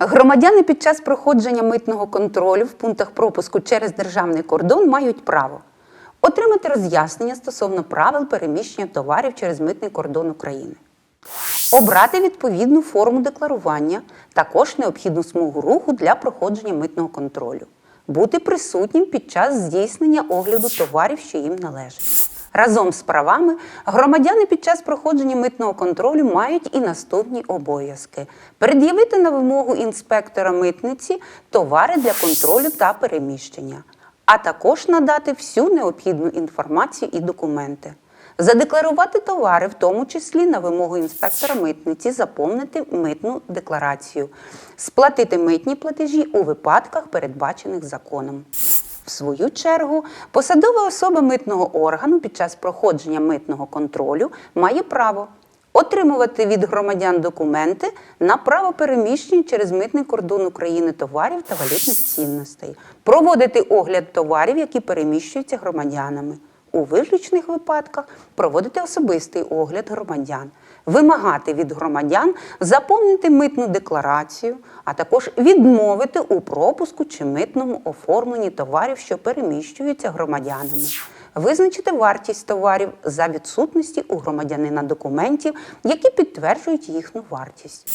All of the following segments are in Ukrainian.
Громадяни під час проходження митного контролю в пунктах пропуску через державний кордон мають право отримати роз'яснення стосовно правил переміщення товарів через митний кордон України. Обрати відповідну форму декларування, також необхідну смугу руху для проходження митного контролю, бути присутнім під час здійснення огляду товарів, що їм належать. Разом з правами громадяни під час проходження митного контролю мають і наступні обов'язки: пред'явити на вимогу інспектора митниці товари для контролю та переміщення, а також надати всю необхідну інформацію і документи. Задекларувати товари, в тому числі на вимогу інспектора митниці, заповнити митну декларацію, сплатити митні платежі у випадках, передбачених законом. В свою чергу, посадова особа митного органу під час проходження митного контролю має право отримувати від громадян документи на право переміщення через митний кордон України товарів та валютних цінностей, проводити огляд товарів, які переміщуються громадянами. У виключних випадках проводити особистий огляд громадян, вимагати від громадян заповнити митну декларацію, а також відмовити у пропуску чи митному оформленні товарів, що переміщуються громадянами, визначити вартість товарів за відсутності у громадянина документів, які підтверджують їхню вартість.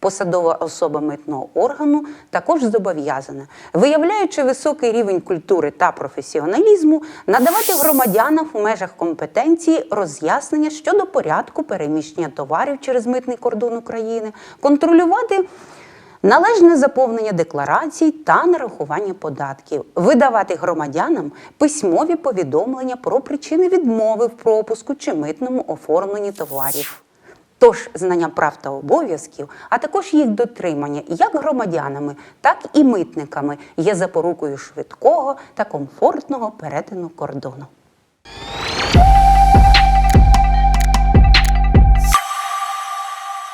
Посадова особа митного органу також зобов'язана, виявляючи високий рівень культури та професіоналізму, надавати громадянам в межах компетенції роз'яснення щодо порядку переміщення товарів через митний кордон України, контролювати. Належне заповнення декларацій та нарахування податків, видавати громадянам письмові повідомлення про причини відмови в пропуску чи митному оформленні товарів. Тож знання прав та обов'язків, а також їх дотримання як громадянами, так і митниками є запорукою швидкого та комфортного перетину кордону.